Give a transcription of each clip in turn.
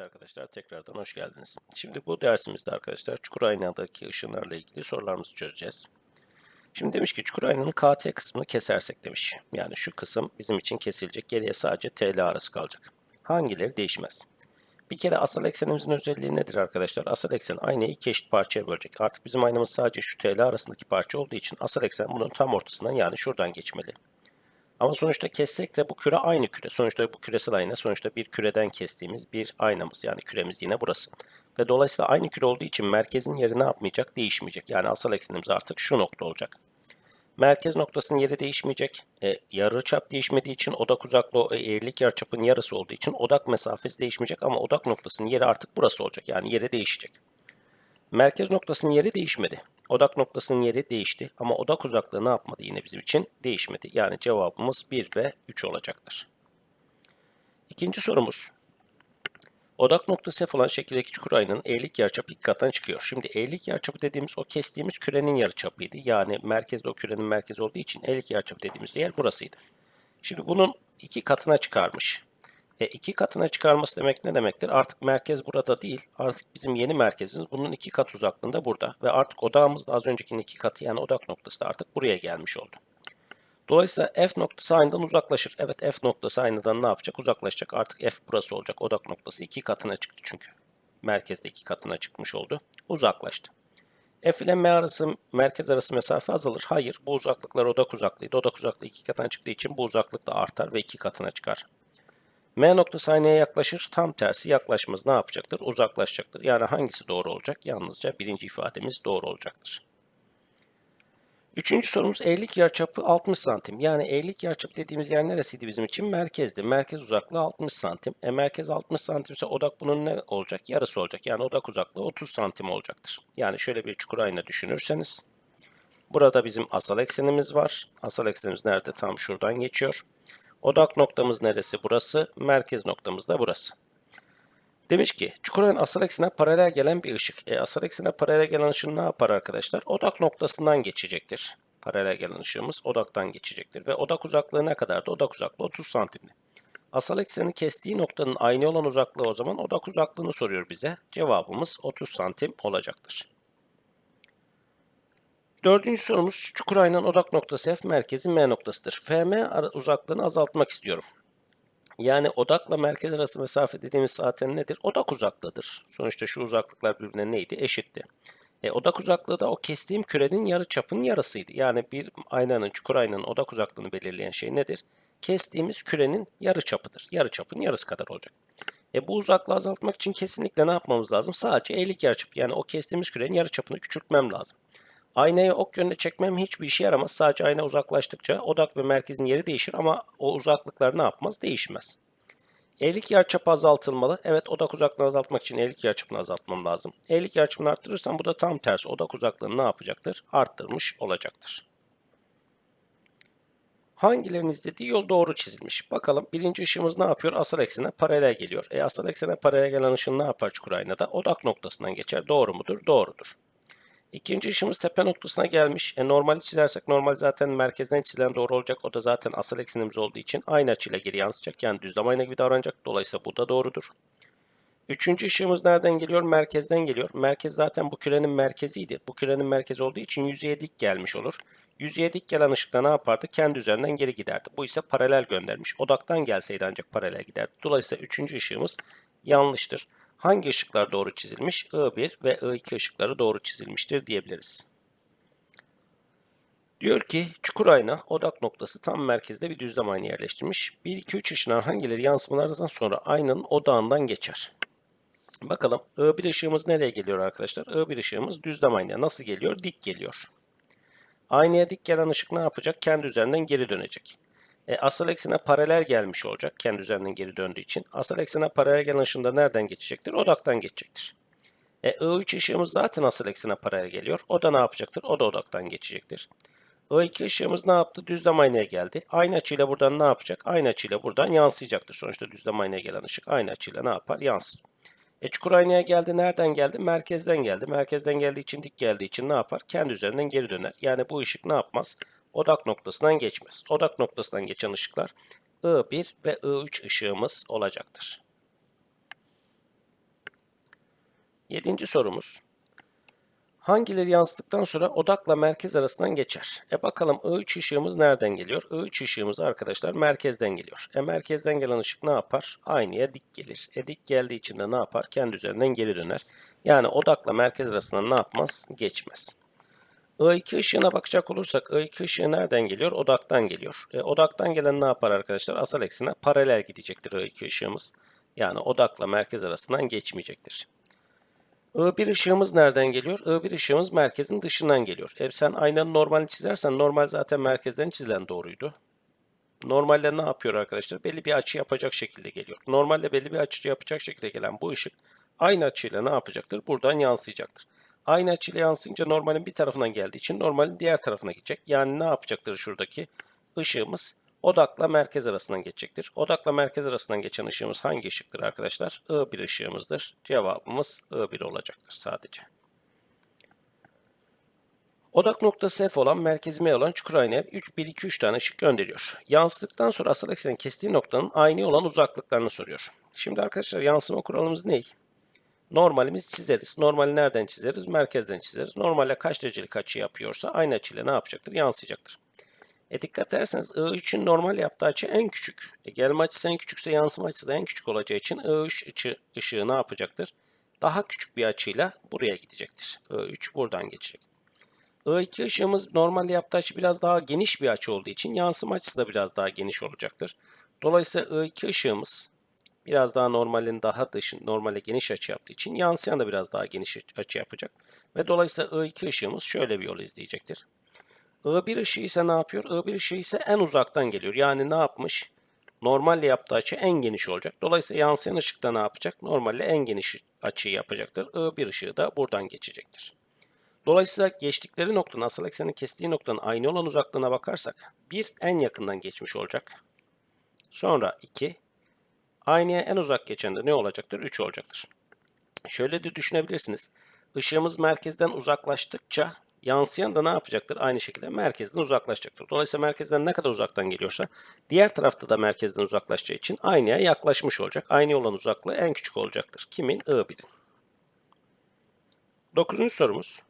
Arkadaşlar tekrardan hoş geldiniz. Şimdi bu dersimizde arkadaşlar çukur aynadaki ışınlarla ilgili sorularımızı çözeceğiz. Şimdi demiş ki çukur aynanın KT kısmını kesersek demiş. Yani şu kısım bizim için kesilecek. Geriye sadece TL arası kalacak. Hangileri değişmez? Bir kere asal eksenimizin özelliği nedir arkadaşlar? Asal eksen aynayı iki eşit parçaya bölecek. Artık bizim aynamız sadece şu TL arasındaki parça olduğu için asal eksen bunun tam ortasından yani şuradan geçmeli. Ama sonuçta kessek de bu küre aynı küre. Sonuçta bu küresel ayna sonuçta bir küreden kestiğimiz bir aynamız. Yani küremiz yine burası. Ve dolayısıyla aynı küre olduğu için merkezin yeri ne yapmayacak? Değişmeyecek. Yani asal eksenimiz artık şu nokta olacak. Merkez noktasının yeri değişmeyecek. E, yarı çap değişmediği için odak uzaklığı e, eğrilik yarıçapın yarısı olduğu için odak mesafesi değişmeyecek ama odak noktasının yeri artık burası olacak. Yani yeri değişecek. Merkez noktasının yeri değişmedi. Odak noktasının yeri değişti ama odak uzaklığı ne yapmadı yine bizim için? Değişmedi. Yani cevabımız 1 ve 3 olacaktır. İkinci sorumuz. Odak noktası F olan şekildeki çukur aynanın eğrilik yarıçapı iki kattan çıkıyor. Şimdi eğrilik yarıçapı dediğimiz o kestiğimiz kürenin yarıçapıydı. Yani merkezde o kürenin merkezi olduğu için eğrilik yarıçapı dediğimiz yer burasıydı. Şimdi bunun iki katına çıkarmış. E, iki katına çıkarması demek ne demektir? Artık merkez burada değil. Artık bizim yeni merkezimiz bunun iki kat uzaklığında burada. Ve artık odağımız da az öncekinin iki katı yani odak noktası da artık buraya gelmiş oldu. Dolayısıyla F noktası aynadan uzaklaşır. Evet F noktası aynadan ne yapacak? Uzaklaşacak. Artık F burası olacak. Odak noktası iki katına çıktı çünkü. Merkezde iki katına çıkmış oldu. Uzaklaştı. F ile M arası, merkez arası mesafe azalır. Hayır, bu uzaklıklar odak uzaklığıydı. Odak uzaklığı iki katına çıktığı için bu uzaklık da artar ve iki katına çıkar. M noktası aynaya yaklaşır. Tam tersi yaklaşmaz ne yapacaktır? Uzaklaşacaktır. Yani hangisi doğru olacak? Yalnızca birinci ifademiz doğru olacaktır. Üçüncü sorumuz eğrilik yarıçapı 60 santim. Yani eğrilik yarıçapı dediğimiz yer neresiydi bizim için? Merkezdi. Merkez uzaklığı 60 santim. E merkez 60 santim ise odak bunun ne olacak? Yarısı olacak. Yani odak uzaklığı 30 santim olacaktır. Yani şöyle bir çukur ayna düşünürseniz. Burada bizim asal eksenimiz var. Asal eksenimiz nerede? Tam şuradan geçiyor. Odak noktamız neresi? Burası. Merkez noktamız da burası. Demiş ki çukurun asal eksenine paralel gelen bir ışık. E, asal eksenine paralel gelen ışık ne yapar arkadaşlar? Odak noktasından geçecektir. Paralel gelen ışığımız odaktan geçecektir. Ve odak uzaklığı ne kadardı? Odak uzaklığı 30 santimdi. Asal eksenin kestiği noktanın aynı olan uzaklığı o zaman odak uzaklığını soruyor bize. Cevabımız 30 santim olacaktır. Dördüncü sorumuz çukur aynanın odak noktası F merkezi M noktasıdır. FM uzaklığını azaltmak istiyorum. Yani odakla merkez arası mesafe dediğimiz zaten nedir? Odak uzaklığıdır. Sonuçta şu uzaklıklar birbirine neydi? Eşitti. E, odak uzaklığı da o kestiğim kürenin yarı çapının yarısıydı. Yani bir aynanın, çukur aynanın odak uzaklığını belirleyen şey nedir? Kestiğimiz kürenin yarı çapıdır. Yarı çapın yarısı kadar olacak. E, bu uzaklığı azaltmak için kesinlikle ne yapmamız lazım? Sadece eğrilik yarıçapı yani o kestiğimiz kürenin yarı çapını küçültmem lazım. Aynayı ok yönünde çekmem hiçbir işe yaramaz. Sadece ayna uzaklaştıkça odak ve merkezin yeri değişir ama o uzaklıklar ne yapmaz? Değişmez. Eğrilik yarıçapı azaltılmalı. Evet odak uzaklığını azaltmak için eğrilik yarıçapını azaltmam lazım. Eğrilik yarıçapını arttırırsam bu da tam tersi. Odak uzaklığını ne yapacaktır? Arttırmış olacaktır. Hangilerinin izlediği yol doğru çizilmiş? Bakalım birinci ışığımız ne yapıyor? Asal eksene paralel geliyor. E asal eksene paralel gelen ışın ne yapar çukur aynada? Odak noktasından geçer. Doğru mudur? Doğrudur. İkinci ışığımız tepe noktasına gelmiş. E, normali çizersek normal zaten merkezden çizilen doğru olacak. O da zaten asal eksenimiz olduğu için aynı açıyla geri yansıyacak. Yani düzlem ayna gibi davranacak. Dolayısıyla bu da doğrudur. Üçüncü ışığımız nereden geliyor? Merkezden geliyor. Merkez zaten bu kürenin merkeziydi. Bu kürenin merkezi olduğu için yüzeye dik gelmiş olur. Yüzeye dik gelen ışıkla ne yapardı? Kendi üzerinden geri giderdi. Bu ise paralel göndermiş. Odaktan gelseydi ancak paralel giderdi. Dolayısıyla üçüncü ışığımız yanlıştır hangi ışıklar doğru çizilmiş? I1 ve I2 ışıkları doğru çizilmiştir diyebiliriz. Diyor ki çukur ayna odak noktası tam merkezde bir düzlem ayna yerleştirmiş. 1, 2, 3 ışınlar hangileri yansımalardan sonra aynanın odağından geçer? Bakalım I1 ışığımız nereye geliyor arkadaşlar? I1 ışığımız düzlem aynaya nasıl geliyor? Dik geliyor. Aynaya dik gelen ışık ne yapacak? Kendi üzerinden geri dönecek. E, asal eksene paralel gelmiş olacak kendi üzerinden geri döndüğü için. Asal eksene paralel gelen ışığında nereden geçecektir? Odaktan geçecektir. E, I3 ışığımız zaten asal eksene paralel geliyor. O da ne yapacaktır? O da odaktan geçecektir. I2 ışığımız ne yaptı? Düzlem aynaya geldi. Aynı açıyla buradan ne yapacak? Aynı açıyla buradan yansıyacaktır. Sonuçta düzlem aynaya gelen ışık aynı açıyla ne yapar? Yansır. E çukur aynaya geldi. Nereden geldi? Merkezden geldi. Merkezden geldiği için dik geldiği için ne yapar? Kendi üzerinden geri döner. Yani bu ışık ne yapmaz? Odak noktasından geçmez. Odak noktasından geçen ışıklar I1 ve I3 ışığımız olacaktır. Yedinci sorumuz. Hangileri yansıttıktan sonra odakla merkez arasından geçer? E bakalım I3 ışığımız nereden geliyor? I3 ışığımız arkadaşlar merkezden geliyor. E merkezden gelen ışık ne yapar? Aynıya dik gelir. E dik geldiği için de ne yapar? Kendi üzerinden geri döner. Yani odakla merkez arasından ne yapmaz? Geçmez. I2 ışığına bakacak olursak I2 ışığı nereden geliyor? Odaktan geliyor. E, odaktan gelen ne yapar arkadaşlar? Asal eksene paralel gidecektir I2 ışığımız. Yani odakla merkez arasından geçmeyecektir. I1 ışığımız nereden geliyor? I1 ışığımız merkezin dışından geliyor. E sen aynanın normalini çizersen normal zaten merkezden çizilen doğruydu. Normalde ne yapıyor arkadaşlar? Belli bir açı yapacak şekilde geliyor. Normalde belli bir açı yapacak şekilde gelen bu ışık aynı açıyla ne yapacaktır? Buradan yansıyacaktır. Aynı açıyla yansıyınca normalin bir tarafından geldiği için normalin diğer tarafına gidecek. Yani ne yapacaktır şuradaki? Işığımız odakla merkez arasından geçecektir. Odakla merkez arasından geçen ışığımız hangi ışıktır arkadaşlar? I1 ışığımızdır. Cevabımız I1 olacaktır sadece. Odak noktası F olan merkezi M olan çukur aynaya 3, 1, 2, 3 tane ışık gönderiyor. Yansıdıktan sonra asal eksenin kestiği noktanın aynı olan uzaklıklarını soruyor. Şimdi arkadaşlar yansıma kuralımız ne? Normalimiz çizeriz. Normali nereden çizeriz? Merkezden çizeriz. Normalde kaç derecelik açı yapıyorsa aynı açıyla ne yapacaktır? Yansıyacaktır. E dikkat ederseniz I3'ün normal yaptığı açı en küçük. E gelme açısı en küçükse yansıma açısı da en küçük olacağı için I3 ışığı, ışığı ne yapacaktır? Daha küçük bir açıyla buraya gidecektir. I3 buradan geçecek. I2 ışığımız normalde yaptığı açı biraz daha geniş bir açı olduğu için yansıma açısı da biraz daha geniş olacaktır. Dolayısıyla I2 ışığımız biraz daha normalin daha dışı, normale geniş açı yaptığı için yansıyan da biraz daha geniş açı yapacak. Ve dolayısıyla I2 ışığımız şöyle bir yol izleyecektir. I1 ışığı ise ne yapıyor? I1 ışığı ise en uzaktan geliyor. Yani ne yapmış? Normalle yaptığı açı en geniş olacak. Dolayısıyla yansıyan ışık da ne yapacak? Normalle en geniş açıyı yapacaktır. I1 ışığı da buradan geçecektir. Dolayısıyla geçtikleri noktanın asal eksenin kestiği noktanın aynı olan uzaklığına bakarsak 1 en yakından geçmiş olacak. Sonra 2 aynıya en uzak geçen de ne olacaktır? 3 olacaktır. Şöyle de düşünebilirsiniz. Işığımız merkezden uzaklaştıkça yansıyan da ne yapacaktır? Aynı şekilde merkezden uzaklaşacaktır. Dolayısıyla merkezden ne kadar uzaktan geliyorsa diğer tarafta da merkezden uzaklaşacağı için aynaya yaklaşmış olacak. Aynı olan uzaklığı en küçük olacaktır. Kimin? I1'in. Dokuzuncu sorumuz.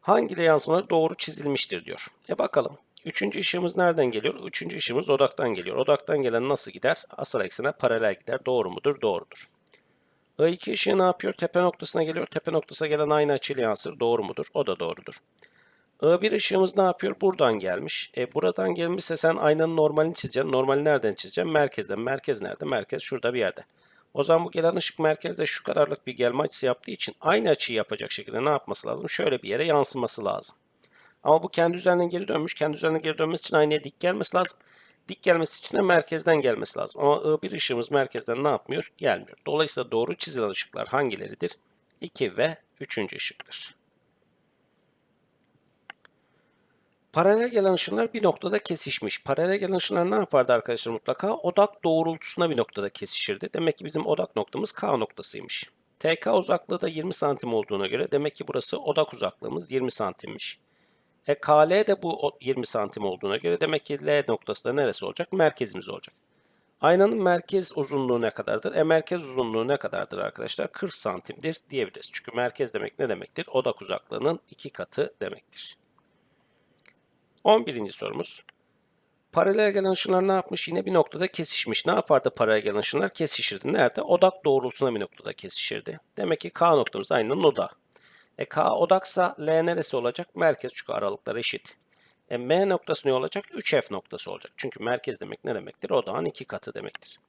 Hangileri yansımaları doğru çizilmiştir diyor. E bakalım. Üçüncü ışığımız nereden geliyor? Üçüncü ışığımız odaktan geliyor. Odaktan gelen nasıl gider? Asal eksene paralel gider. Doğru mudur? Doğrudur. I2 ışığı ne yapıyor? Tepe noktasına geliyor. Tepe noktasına gelen aynı açıyla yansır. Doğru mudur? O da doğrudur. I1 ışığımız ne yapıyor? Buradan gelmiş. E buradan gelmişse sen aynanın normalini çizeceksin. Normali nereden çizeceksin? Merkezden. Merkez nerede? Merkez şurada bir yerde. O zaman bu gelen ışık merkezde şu kadarlık bir gelme açısı yaptığı için aynı açıyı yapacak şekilde ne yapması lazım? Şöyle bir yere yansıması lazım. Ama bu kendi üzerinden geri dönmüş. Kendi üzerinden geri dönmesi için aynaya dik gelmesi lazım. Dik gelmesi için de merkezden gelmesi lazım. Ama I1 ışığımız merkezden ne yapmıyor? Gelmiyor. Dolayısıyla doğru çizilen ışıklar hangileridir? 2 ve 3. ışıktır. Paralel gelen ışınlar bir noktada kesişmiş. Paralel gelen ışınlar ne yapardı arkadaşlar mutlaka? Odak doğrultusuna bir noktada kesişirdi. Demek ki bizim odak noktamız K noktasıymış. TK uzaklığı da 20 santim olduğuna göre demek ki burası odak uzaklığımız 20 santimmiş. E KL de bu 20 santim olduğuna göre demek ki L noktası da neresi olacak? Merkezimiz olacak. Aynanın merkez uzunluğu ne kadardır? E merkez uzunluğu ne kadardır arkadaşlar? 40 santimdir diyebiliriz. Çünkü merkez demek ne demektir? Odak uzaklığının iki katı demektir. 11. sorumuz. Paralel gelen ışınlar ne yapmış? Yine bir noktada kesişmiş. Ne yapardı paralel gelen ışınlar? Kesişirdi. Nerede? Odak doğrultusuna bir noktada kesişirdi. Demek ki K noktamız aynanın odağı. E K odaksa L neresi olacak? Merkez çünkü aralıklar eşit. E M noktası ne olacak? 3F noktası olacak. Çünkü merkez demek ne demektir? Odağın iki katı demektir.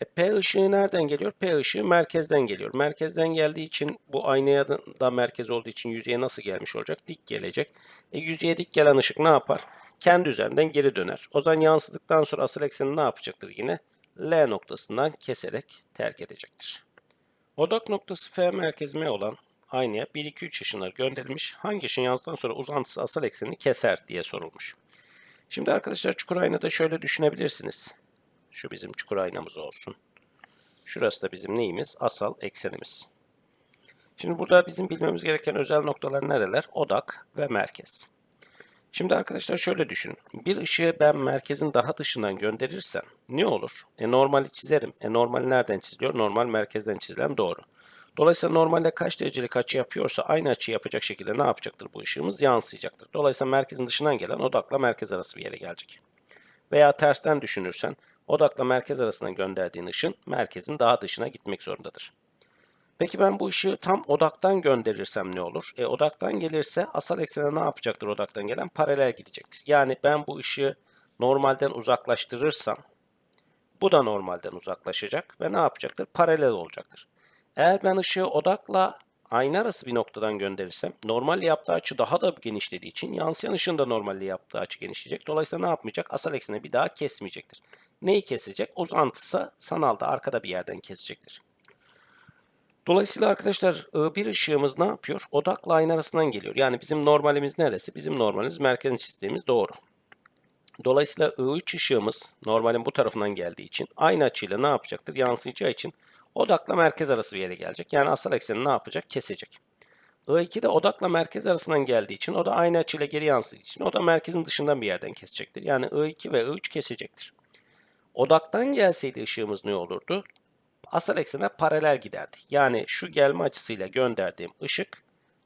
E P ışığı nereden geliyor? P ışığı merkezden geliyor. Merkezden geldiği için bu aynaya da merkez olduğu için yüzeye nasıl gelmiş olacak? Dik gelecek. E yüzeye dik gelen ışık ne yapar? Kendi üzerinden geri döner. O zaman yansıdıktan sonra asıl ekseni ne yapacaktır yine? L noktasından keserek terk edecektir. Odak noktası F merkez M olan aynaya 1-2-3 ışınlar gönderilmiş. Hangi ışın yazdıktan sonra uzantısı asal eksenini keser diye sorulmuş. Şimdi arkadaşlar çukur aynada şöyle düşünebilirsiniz. Şu bizim çukur aynamız olsun. Şurası da bizim neyimiz? Asal eksenimiz. Şimdi burada bizim bilmemiz gereken özel noktalar nereler? Odak ve merkez. Şimdi arkadaşlar şöyle düşün. Bir ışığı ben merkezin daha dışından gönderirsem ne olur? E normali çizerim. E normal nereden çiziliyor? Normal merkezden çizilen doğru. Dolayısıyla normalde kaç derecelik açı yapıyorsa aynı açı yapacak şekilde ne yapacaktır bu ışığımız? Yansıyacaktır. Dolayısıyla merkezin dışından gelen odakla merkez arası bir yere gelecek. Veya tersten düşünürsen odakla merkez arasına gönderdiğin ışın merkezin daha dışına gitmek zorundadır. Peki ben bu ışığı tam odaktan gönderirsem ne olur? E, odaktan gelirse asal eksene ne yapacaktır odaktan gelen? Paralel gidecektir. Yani ben bu ışığı normalden uzaklaştırırsam bu da normalden uzaklaşacak ve ne yapacaktır? Paralel olacaktır. Eğer ben ışığı odakla ayna arası bir noktadan gönderirsem normalle yaptığı açı daha da genişlediği için yansıyan ışığın da normalle yaptığı açı genişleyecek. Dolayısıyla ne yapmayacak? Asal ekseni bir daha kesmeyecektir. Neyi kesecek? Uzantısı sanalda arkada bir yerden kesecektir. Dolayısıyla arkadaşlar ıı, bir ışığımız ne yapıyor? Odakla ayna arasından geliyor. Yani bizim normalimiz neresi? Bizim normalimiz merkezin çizdiğimiz doğru. Dolayısıyla I3 ışığımız normalin bu tarafından geldiği için aynı açıyla ne yapacaktır? Yansıyacağı için odakla merkez arası bir yere gelecek. Yani asal ekseni ne yapacak? Kesecek. I2 de odakla merkez arasından geldiği için o da aynı açıyla geri yansıdığı için o da merkezin dışından bir yerden kesecektir. Yani I2 ve I3 kesecektir. Odaktan gelseydi ışığımız ne olurdu? Asal eksene paralel giderdi. Yani şu gelme açısıyla gönderdiğim ışık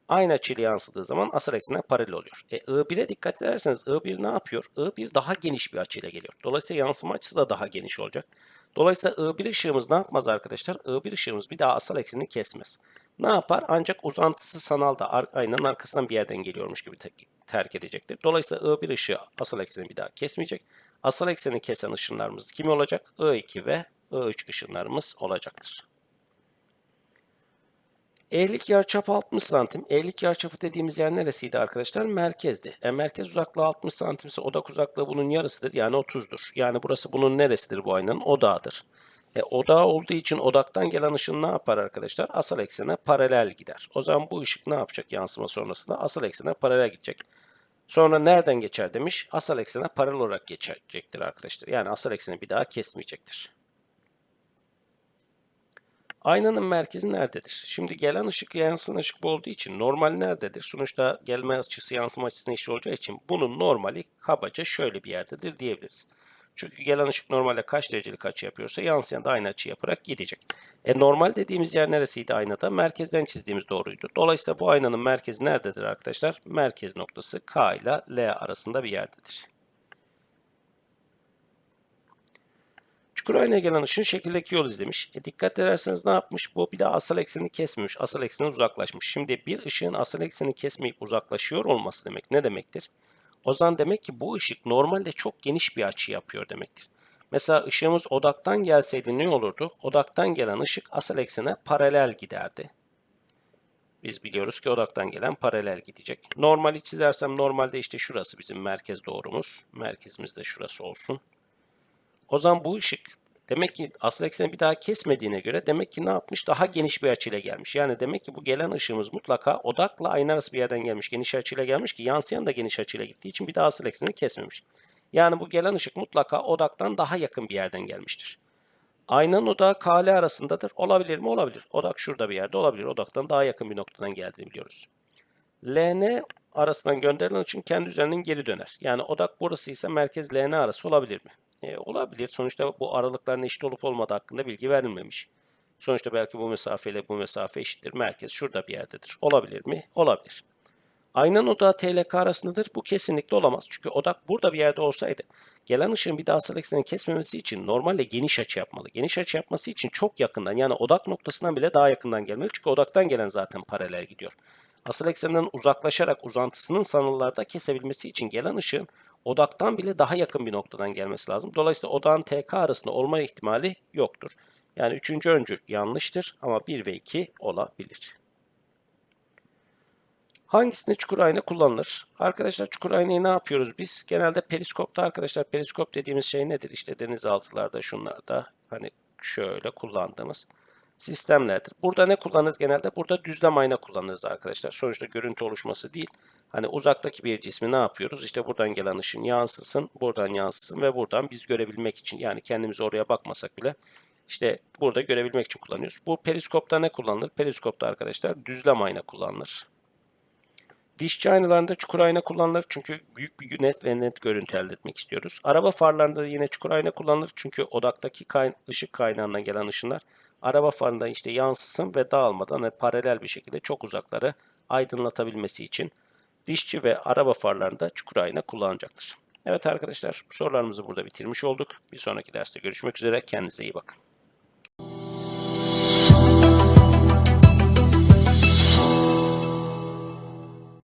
aynı açıyla yansıdığı zaman asal eksene paralel oluyor. E, I1'e dikkat ederseniz I1 ne yapıyor? I1 daha geniş bir açıyla geliyor. Dolayısıyla yansıma açısı da daha geniş olacak. Dolayısıyla I1 ışığımız ne yapmaz arkadaşlar? I1 ışığımız bir daha asal eksenini kesmez. Ne yapar? Ancak uzantısı sanalda aynanın arkasından bir yerden geliyormuş gibi te terk edecektir. Dolayısıyla I1 ışığı asal ekseni bir daha kesmeyecek. Asal ekseni kesen ışınlarımız kim olacak? I2 ve I3 ışınlarımız olacaktır. Eğrilik yarıçapı 60 santim. Eğrilik yarıçapı dediğimiz yer neresiydi arkadaşlar? Merkezdi. E, merkez uzaklığı 60 santim ise odak uzaklığı bunun yarısıdır. Yani 30'dur. Yani burası bunun neresidir bu aynanın? Odağıdır. E, odağı olduğu için odaktan gelen ışın ne yapar arkadaşlar? Asal eksene paralel gider. O zaman bu ışık ne yapacak yansıma sonrasında? Asal eksene paralel gidecek. Sonra nereden geçer demiş? Asal eksene paralel olarak geçecektir arkadaşlar. Yani asal ekseni bir daha kesmeyecektir. Aynanın merkezi nerededir? Şimdi gelen ışık yansıyan ışık olduğu için normal nerededir? Sonuçta gelme açısı yansıma açısına eşit olacağı için bunun normali kabaca şöyle bir yerdedir diyebiliriz. Çünkü gelen ışık normalde kaç derecelik açı yapıyorsa yansıyan da aynı açı yaparak gidecek. E normal dediğimiz yer neresiydi aynada? Merkezden çizdiğimiz doğruydu. Dolayısıyla bu aynanın merkezi nerededir arkadaşlar? Merkez noktası K ile L arasında bir yerdedir. Çukur aynaya gelen ışın şekildeki yol izlemiş. E dikkat ederseniz ne yapmış? Bu bir de asal eksenini kesmemiş. Asal ekseni uzaklaşmış. Şimdi bir ışığın asal eksenini kesmeyip uzaklaşıyor olması demek ne demektir? O zaman demek ki bu ışık normalde çok geniş bir açı yapıyor demektir. Mesela ışığımız odaktan gelseydi ne olurdu? Odaktan gelen ışık asal eksene paralel giderdi. Biz biliyoruz ki odaktan gelen paralel gidecek. Normali çizersem normalde işte şurası bizim merkez doğrumuz. Merkezimiz de şurası olsun. O zaman bu ışık demek ki asıl ekseni bir daha kesmediğine göre demek ki ne yapmış? Daha geniş bir açıyla gelmiş. Yani demek ki bu gelen ışığımız mutlaka odakla ayna arası bir yerden gelmiş. Geniş açıyla gelmiş ki yansıyan da geniş açıyla gittiği için bir daha asıl eksenini kesmemiş. Yani bu gelen ışık mutlaka odaktan daha yakın bir yerden gelmiştir. Aynanın odağı KL arasındadır. Olabilir mi? Olabilir. Odak şurada bir yerde olabilir. Odaktan daha yakın bir noktadan geldiğini biliyoruz. LN arasından gönderilen için kendi üzerinden geri döner. Yani odak burası ise merkez LN arası olabilir mi? E, olabilir. Sonuçta bu aralıkların eşit olup olmadığı hakkında bilgi verilmemiş. Sonuçta belki bu mesafe ile bu mesafe eşittir. Merkez şurada bir yerdedir. Olabilir mi? Olabilir. Aynanın odağı TLK arasındadır. Bu kesinlikle olamaz. Çünkü odak burada bir yerde olsaydı gelen ışığın bir daha asal ekseni kesmemesi için normalde geniş açı yapmalı. Geniş açı yapması için çok yakından yani odak noktasından bile daha yakından gelmeli. Çünkü odaktan gelen zaten paralel gidiyor. Asal eksenden uzaklaşarak uzantısının sanallarda kesebilmesi için gelen ışığın odaktan bile daha yakın bir noktadan gelmesi lazım. Dolayısıyla odağın TK arasında olma ihtimali yoktur. Yani üçüncü öncül yanlıştır ama 1 ve 2 olabilir. Hangisinde çukur ayna kullanılır? Arkadaşlar çukur aynayı ne yapıyoruz biz? Genelde periskopta arkadaşlar periskop dediğimiz şey nedir? İşte denizaltılarda şunlarda hani şöyle kullandığımız sistemlerdir. Burada ne kullanırız genelde? Burada düzlem ayna kullanırız arkadaşlar. Sonuçta görüntü oluşması değil. Hani uzaktaki bir cismi ne yapıyoruz? İşte buradan gelen ışın yansısın, buradan yansısın ve buradan biz görebilmek için yani kendimiz oraya bakmasak bile işte burada görebilmek için kullanıyoruz. Bu periskopta ne kullanılır? Periskopta arkadaşlar düzlem ayna kullanılır. Dişçi aynalarında çukur ayna kullanılır çünkü büyük bir net ve net görüntü elde etmek istiyoruz. Araba farlarında da yine çukur ayna kullanılır çünkü odaktaki kay- ışık kaynağından gelen ışınlar araba farında işte yansısın ve dağılmadan ve paralel bir şekilde çok uzakları aydınlatabilmesi için dişçi ve araba farlarında çukur ayna kullanacaktır. Evet arkadaşlar sorularımızı burada bitirmiş olduk. Bir sonraki derste görüşmek üzere. Kendinize iyi bakın.